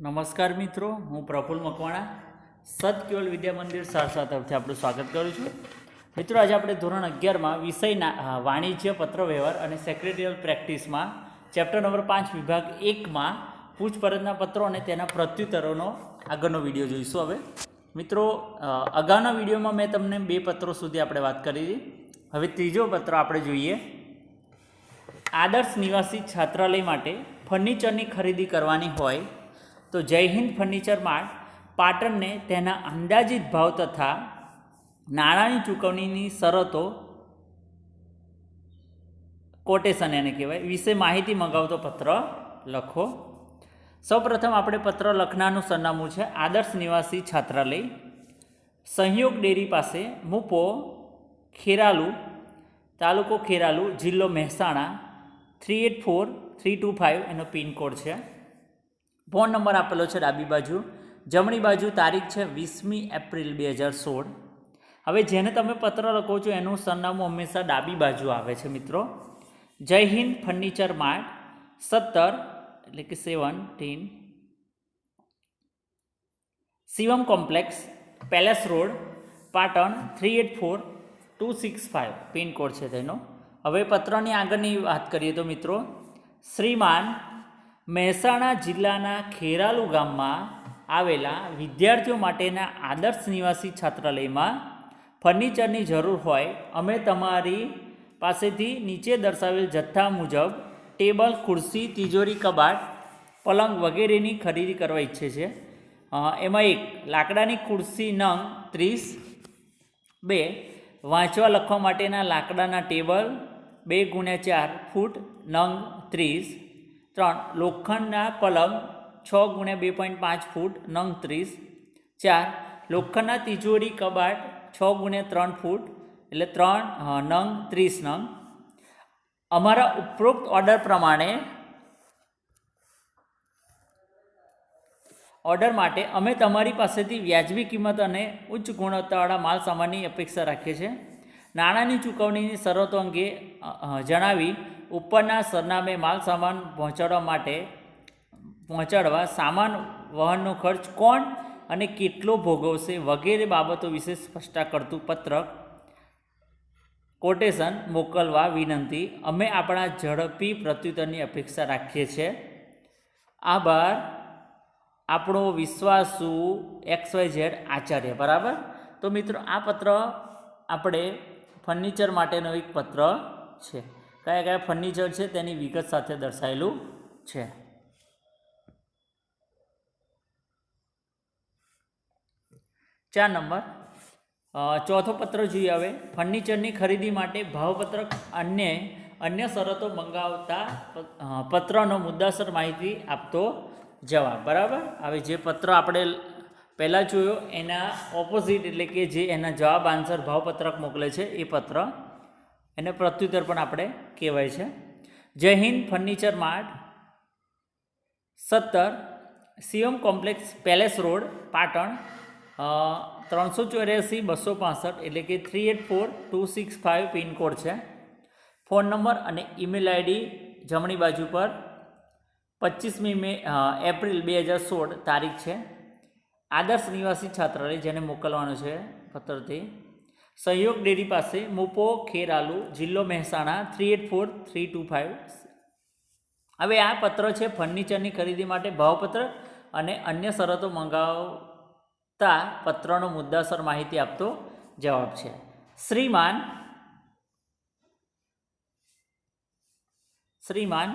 નમસ્કાર મિત્રો, હું પ્રફુલ્લ મકવાણા સત કેવલ વિદ્યા મંદિર સારસા તરફથી આપણું સ્વાગત કરું છું. મિત્રો, આજે આપણે ધોરણ અગિયારમાં વિષયના વાણિજ્ય પત્ર વ્યવહાર અને સેક્રેટરીયલ પ્રેક્ટિસમાં ચેપ્ટર નંબર પાંચ, વિભાગ એકમાં પૂછપરછના પત્રો અને તેના પ્રત્યુત્તરોનો આગળનો વીડિયો જોઈશું હવે. મિત્રો અગાઉના વિડીયોમાં મેં તમને બે પત્રો સુધી આપણે વાત કરી હતી. હવે ત્રીજો પત્ર આપણે જોઈએ. આદર્શ નિવાસી છાત્રાલય માટે ફર્નિચરની ખરીદી કરવાની હોય તો જય હિન્દ ફર્નિચર માર્ટ પાટણને તેના અંદાજિત ભાવ તથા નાણાંની ચૂકવણીની શરતો કોટેશન એને કહેવાય, વિશે માહિતી મંગાવતો પત્ર લખો. સૌપ્રથમ આપણે પત્ર લખનારનું સરનામું છે, આદર્શ નિવાસી છાત્રાલય, સંયોગ ડેરી પાસે, મુપો, ખેરાલુ, તાલુકો ખેરાલુ, જિલ્લો Mehsana, three eight four three two five એનો પિનકોડ છે. ફોન નંબર આપેલો છે ડાબી બાજુ. જમણી બાજુ તારીખ છે વીસમી એપ્રિલ બે હજાર સોળ. હવે જેને તમે પત્ર લખો છો એનું સરનામું હંમેશા ડાબી બાજુ આવે છે મિત્રો. જય હિન્દ, ફર્નિચર માર્ટ, સત્તર, એટલે કે seventeen Shivam complex, palace road, Patan, three eight four, two six five, pincode છે તેનો. હવે પત્રની આગળની વાત કરીએ તો મિત્રો, શ્રીમાન મહેસાણા જિલ્લાના ખેરાલુ ગામમાં આવેલા વિદ્યાર્થીઓ માટેના આદર્શ નિવાસી છાત્રાલયમાં ફર્નિચરની જરૂર હોય, અમે તમારી પાસેથી નીચે દર્શાવેલ જથ્થા મુજબ ટેબલ, ખુરશી, તિજોરી, કબાટ, પલંગ વગેરેની ખરીદી કરવા ઈચ્છે છે. એમાં એક લાકડાની ખુરશી નંગ ત્રીસ, બે વાંચવા લખવા માટેના લાકડાના ટેબલ, બે ગુણ્યા ચાર ફૂટ, નંગ ત્રીસ ત્રણ, લોખંડના પલંગ છ ગુણ્યા બે પોઈન્ટ પાંચ ફૂટ, નંગ ત્રીસ. ચાર, લોખંડના તિજોરી કબાટ છ ગુણ્યા ત્રણ ફૂટ, એટલે ત્રણ નંગ ત્રીસ નંગ. અમારા ઉપરોક્ત ઓર્ડર પ્રમાણે ઓર્ડર માટે અમે તમારી પાસેથી વ્યાજબી કિંમત અને ઉચ્ચ ગુણવત્તાવાળા માલ સામાનની અપેક્ષા રાખીએ છીએ. નાણાંની ચૂકવણીની શરતો અંગે જણાવી ઉપરના સરનામે માલ સામાન પહોંચાડવા માટે પહોંચાડવા સામાન વહનનો ખર્ચ કોણ અને કેટલો ભોગવશે વગેરે બાબતો વિશે સ્પષ્ટતા કરતું પત્રક કોટેશન મોકલવા વિનંતી. અમે આપણા ઝડપી પ્રત્યુત્તરની અપેક્ષા રાખીએ છીએ. આભાર. આપણો વિશ્વાસુ એક્સ વાય ઝેડ આચાર્ય, બરાબર? તો મિત્રો, આ પત્ર આપણે ફર્નિચર માટેનો એક પત્ર છે. કયા કયા ફર્નિચર છે તેની વિગત સાથે દર્શાવેલું છે. ચાર નંબર. ચોથો પત્ર જોઈએ હવે. ફર્નિચરની ખરીદી માટે ભાવપત્રક અન્ય અન્ય શરતો મંગાવતા પત્રનો મુદ્દાસર માહિતી આપતો જવાબ. બરાબર? હવે જે પત્ર આપણે પહેલાં જોયો, એના ઓપોઝિટ એટલે કે જે એના જવાબ આન્સર ભાવપત્રક મોકલે છે, એ પત્ર એને પ્રત્યુત્તર પણ આપણે કહેવાય છે. જય હિન્દ, ફર્નિચર માર્ટ, સત્તર CM complex, palace road, Patan ત્રણસો ચોર્યાસી, બસો પાસઠ, એટલે કે three eight four, two six five pincode છે. ફોન નંબર અને ઈમેલ આઈડી જમણી બાજુ પર પચીસમી મે એપ્રિલ બે હજાર સોળ તારીખ છે. આદર્શ નિવાસી છાત્રાલય જેને મોકલવાનું છે પત્રથી. સહયોગ ડેરી પાસે મુપો, ખેરાલુ, જિલ્લો Mehsana, three eight four, three two five, હવે આ પત્ર છે ફર્નિચરની ખરીદી માટે ભાવપત્ર અને અન્ય શરતો મંગાવતા પત્રનો મુદ્દાસર માહિતી આપતો જવાબ છે. શ્રીમાન શ્રીમાન,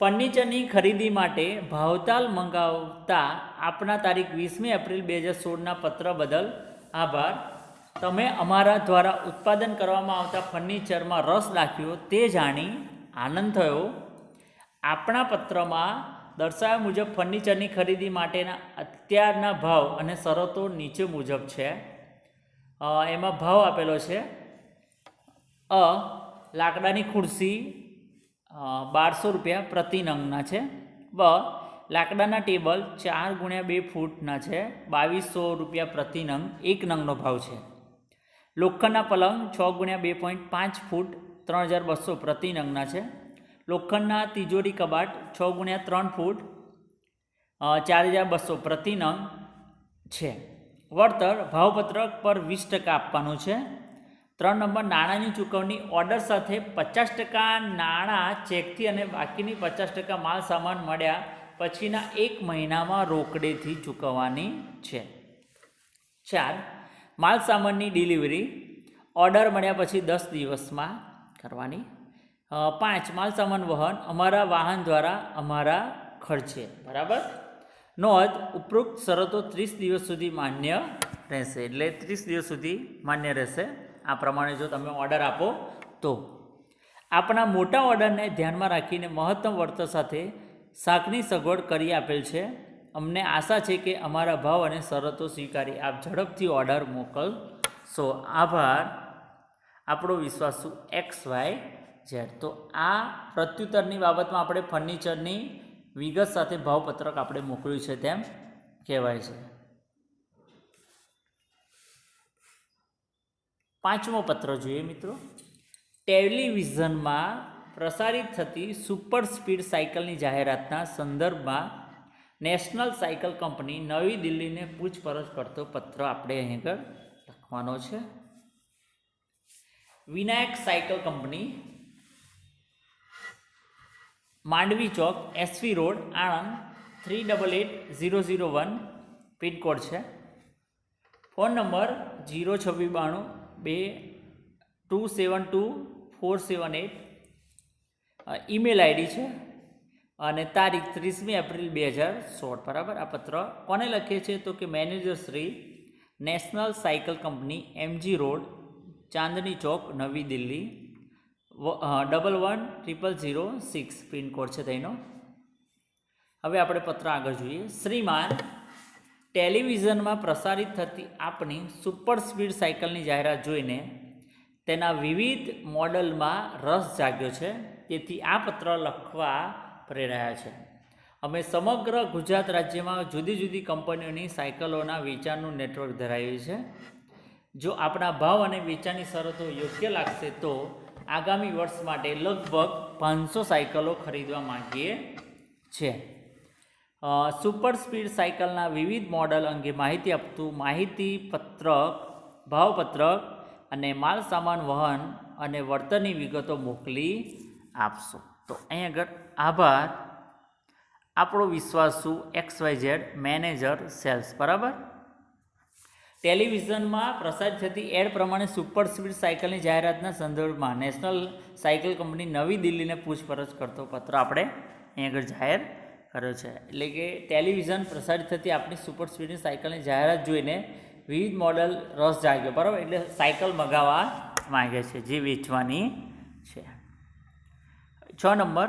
ફર્નિચરની ખરીદી માટે ભાવતાલ મંગાવતા આપના તારીખ વીસમી એપ્રિલ બે હજાર સોળના પત્ર બદલ આભાર. તમે અમારા દ્વારા ઉત્પાદન કરવામાં આવતા ફર્નિચરમાં રસ દાખ્યો તે જાણી આનંદ થયો. આપણા પત્રમાં દર્શાવ્યા મુજબ ફર્નિચરની ખરીદી માટેના અત્યારના ભાવ અને શરતો નીચે મુજબ છે. એમાં ભાવ આપેલો છે. અ, લાકડાની ખુરશી બારસો રૂપિયા પ્રતિ નંગના છે. બ, લાકડાના ટેબલ ચાર ગુણ્યા બે ફૂટના છે. બાવીસો રૂપિયા પ્રતિ નંગ એક નંગનો ભાવ છે. લોખંડના પલંગ છ ગુણ્યા બે પોઈન્ટ પાંચ ફૂટ ત્રણ હજાર બસો પ્રતિ નંગના છે. લોખંડના તિજોરી કબાટ છ ગુણ્યા ત્રણ ફૂટ ચાર હજાર બસો પ્રતિ નંગ છે. વળતર ભાવપત્રક પર વીસ ટકા આપવાનું છે. ત્રણ નંબર નાણાંની ચૂકવણી ઓર્ડર સાથે પચાસ ટકા નાણાં ચેકથી અને બાકીની પચાસ ટકા માલ સામાન મળ્યા પછીના એક મહિનામાં રોકડેથી ચૂકવવાની છે. ચાર માલ સામાનની ડિલિવરી ઓર્ડર મળ્યા પછી દસ દિવસમાં કરવાની. પાંચ, માલસામાન વહન અમારા વાહન દ્વારા અમારા ખર્ચે, બરાબર? નોંધ, ઉપરોક્ત શરતો ત્રીસ દિવસ સુધી માન્ય રહેશે, એટલે ત્રીસ દિવસ સુધી માન્ય રહેશે. આ પ્રમાણે જો તમે ઓર્ડર આપો તો. આપણા મોટા ઓર્ડરને ધ્યાનમાં રાખીને મહત્તમ વળતર સાથે શાકની સગવડ કરી આપેલ છે. અમને આશા છે કે અમારા ભાવ અને શરતો સ્વીકારી. આપ ઝડપથી ઓર્ડર મોકલશો આભાર. આપણો વિશ્વાસુ એક્સ વાય ઝેડ. તો આ પ્રત્યુત્તરની બાબતમાં આપણે ફર્નિચરની વિગત સાથે ભાવપત્રક આપણે મોકલ્યું છે તેમ કહેવાય છે. પાંચમો પત્ર જોઈએ મિત્રો. ટેલિવિઝનમાં પ્રસારિત થતી સુપર સ્પીડ સાયકલની જાહેરાતના સંદર્ભમાં નેશનલ સાયકલ કંપની નવી દિલ્હીને પૂછપરછ કરતો પત્ર આપણે અહીં આગળ લખવાનો છે. Vinayak cycle company, Mandvi Chowk, SV road, Anand, three double eight zero zero one pincode છે. ફોન નંબર ઝીરો છવ્વીસ બાણું બે two seven two four seven eight. Email ID છે. અને તારીખ ત્રીસમી એપ્રિલ બે હજાર સોળ, બરાબર? આ પત્ર કોને લખીએ છીએ તો કે manager Shri national cycle company, MG road, Chandni Chowk, Navi Delhi double one triple zero six pincode છે તેનો. હવે આપણે પત્ર આગળ જોઈએ. શ્રીમાન ટેલિવિઝનમાં પ્રસારિત થતી આપણી સુપર સ્પીડ સાયકલની જાહેરાત જોઈને તેના વિવિધ મોડલમાં રસ જાગ્યો છે. તેથી આ પત્ર લખવા પ્રેરાયા છે. અમે સમગ્ર ગુજરાત રાજ્યમાં જુદી જુદી કંપનીઓની સાયકલોના વેચાણનું નેટવર્ક ધરાવ્યું છે જો આપણા ભાવ અને વેચાણની શરતો યોગ્ય લાગશે તો આગામી વર્ષ માટે લગભગ પાંચસો સાયકલો ખરીદવા માંગીએ છે સુપર સ્પીડ સાયકલના વિવિધ મોડલ અંગે માહિતી આપતું માહિતી પત્રક, ભાવપત્રક અને માલ સામાન વહન અને વળતરની વિગતો મોકલી આપશો. તો અહીં આગળ આભાર. આપણો વિશ્વાસુ X Y Z manager sales, બરાબર? ટેલિવિઝનમાં પ્રસારિત થતી એડ પ્રમાણે સુપર સ્પીડ સાયકલની જાહેરાતના સંદર્ભમાં નેશનલ સાયકલ કંપની નવી દિલ્હીને પૂછપરછ કરતો પત્ર આપણે અહીં આગળ જાહેર કર્યો છે. એટલે કે ટેલિવિઝન પ્રસારિત થતી આપણી સુપર સ્પીડની સાયકલની જાહેરાત જોઈને વિવિધ મોડલ રસ જાગ્યો, બરાબર? એટલે સાયકલ મગાવવા માંગે છે, જે વેચવાની છે. છ નંબર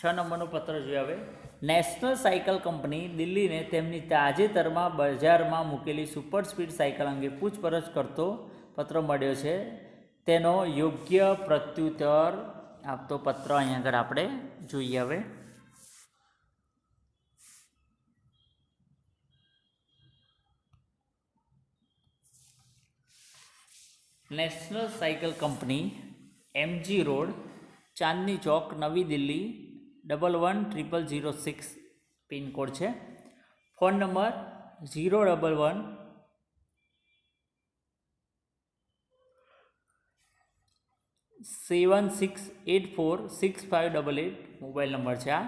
છ નંબરનો પત્ર જોઈએ હવે. નેશનલ સાયકલ કંપની દિલ્હીને તેમની તાજેતરમાં બજારમાં મૂકેલી સુપર સ્પીડ સાયકલ અંગે પૂછપરછ કરતો પત્ર મળ્યો છે. તેનો યોગ્ય પ્રત્યુત્તર આપતો પત્ર અહીંયા આગળ આપણે જોઈએ હવે. National cycle company MG road Chandni Chowk, Navi Delhi. Double one triple zero six pincode છે. Phone number zero double one seven six eight four six five double eight mobile number છે આ.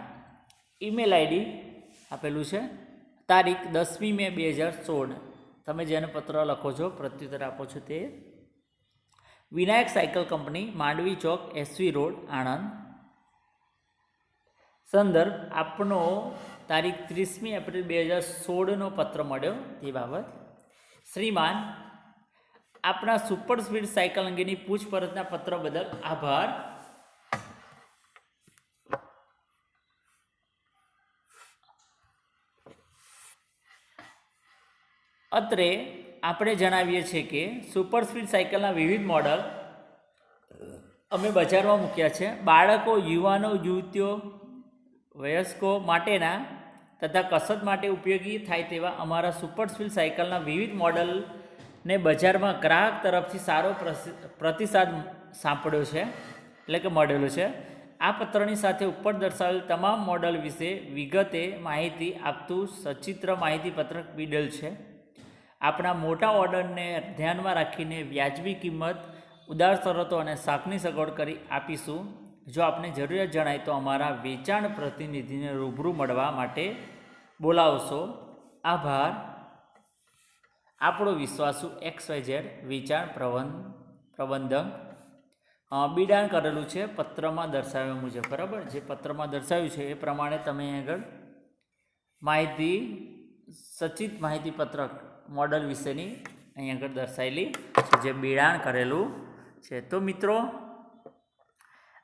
ઈમેલ આઈડી આપેલું છે. તારીખ દસમી મે બે હજાર સોળ. તમે જેને પત્ર લખો છો, પ્રત્યુત્તર આપો છો તે. Vinayak cycle company, Mandvi Chowk, SV road, Anand. સંદર્ભ, આપનો તારીખ ત્રીસમી એપ્રિલ બે હજાર સોળનો પત્ર મળ્યો તે બાબત. શ્રીમાન આપણા સુપર સ્પીડ સાયકલ અંગેની પૂછપરછના પત્ર બદલ આભાર. અત્રે આપણે જણાવીએ છીએ કે સુપર સ્પીડ સાયકલના વિવિધ મોડલ અમે બજારમાં મૂક્યા છે. બાળકો, યુવાનો, યુવતીઓ વયસ્કો માટેના તથા કસરત માટે ઉપયોગી થાય તેવા અમારા સુપર સ્પીડ સાયકલના વિવિધ મોડલને બજારમાં ગ્રાહક તરફથી સારો પ્રતિસાદ સાંપડ્યો છે, એટલે કે મળેલો છે. આ પત્રની સાથે ઉપર દર્શાવેલ તમામ મોડલ વિશે વિગતે માહિતી આપતું સચિત્ર માહિતી પત્રક બીડલ છે. આપણા મોટા ઓર્ડરને ધ્યાનમાં રાખીને વ્યાજબી કિંમત, ઉદાર શરતો અને શાકની સગવડ કરી આપીશું. જો આપને જરૂરિયાત જણાય તો અમારા વેચાણ પ્રતિનિધિને રૂબરૂ મળવા માટે બોલાવશો. આભાર. આપણો વિશ્વાસુ એક્સ વાય ઝેડ વેચાણ પ્રબંધ પ્રબંધક બિડાણ કરેલું છે પત્રમાં દર્શાવ્યા મુજબ, બરાબર? જે પત્રમાં દર્શાવ્યું છે એ પ્રમાણે તમે આગળ માહિતી, સચિત માહિતી પત્રક મોડલ વિશેની અહીં આગળ દર્શાવેલી છે, જે બિડાણ કરેલું છે. તો મિત્રો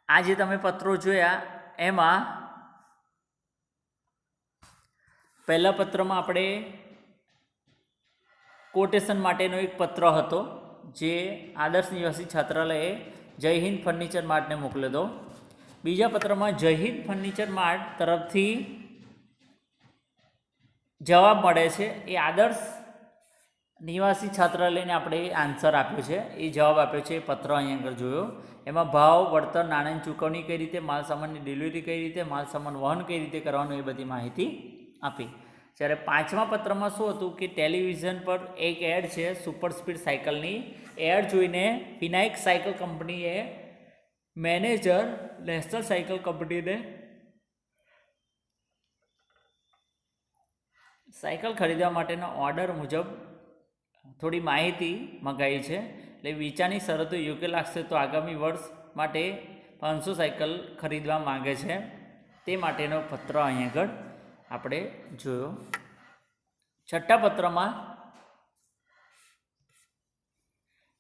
આ જે તમે પત્રો જોયા, એમાં પહેલા પત્રમાં આપણે કોટેશન માટેનો એક પત્ર હતો, જે આદર્શ નિવાસી છાત્રાલયે જય હિન્દ ફર્નિચર માર્ટને મોકલ્યો હતો. બીજા પત્રમાં જય હિન્દ ફર્નિચર માર્ટ તરફથી જવાબ મળે છે, એ આદર્શ નિવાસી છાત્રાલયને આપણે આન્સર આપ્યો છે. એ જવાબ આપ્યો છે પત્ર અહીં આગળ જોયો. એમાં ભાવ, વળતર, નાણાંની ચૂકવણી કઈ રીતે માલ સામાનની ડિલિવરી કઈ રીતે માલ સામાન વહન કઈ રીતે કરવાનું એ બધી માહિતી આપી. જ્યારે પાંચમા પત્રમાં શું હતું કે ટેલિવિઝન પર એક એડ છે સુપર સ્પીડ સાયકલની એડ જોઈને વિનાયક સાયકલ કંપનીએ મેનેજર નેશનલ સાયકલ કંપનીને સાયકલ ખરીદવા માટેના ઓર્ડર મુજબ થોડી માહિતી મંગાવી છે. એટલે વિચારની શરતો યોગ્ય લાગશે તો આગામી વર્ષ માટે પાંચસો સાયકલ ખરીદવા માગે છે. તે માટેનો પત્ર અહીં આગળ આપણે જોયો. છઠ્ઠા પત્રમાં,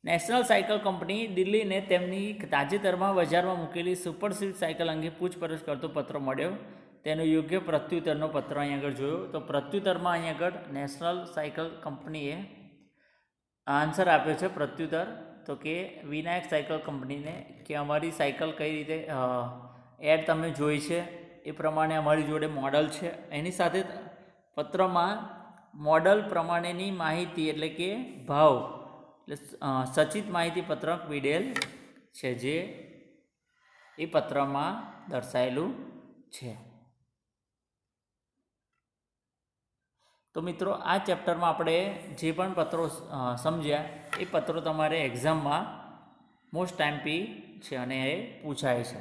નેશનલ સાયકલ કંપની દિલ્હીને તેમની તાજેતરમાં બજારમાં મૂકેલી સુપર સ્વીટ સાયકલ અંગે પૂછપરછ કરતો પત્ર મળ્યો. તેનો યોગ્ય પ્રત્યુત્તરનો પત્ર અહીં આગળ જોયો. તો પ્રત્યુત્તરમાં અહીં આગળ નેશનલ સાયકલ કંપનીએ આન્સર આપ્યો છે પ્રત્યુત્તર. તો કે વિનાયક સાયકલ કંપનીને કે અમારી સાયકલ કઈ રીતે એડ તમે જોઈ છે, એ પ્રમાણે અમારી જોડે મોડલ છે. એની સાથે પત્રમાં મોડલ પ્રમાણેની માહિતી એટલે કે ભાવ, એટલે સચિત માહિતી પત્રક વિડેલ છે જે એ પત્રમાં દર્શાયેલું છે. તો મિત્રો, આ ચેપ્ટરમાં આપણે જે પણ પત્રો સમજ્યા, એ પત્રો તમારે એક્ઝામમાં મોસ્ટ ટાઈમ પી છે અને એ પૂછાય છે.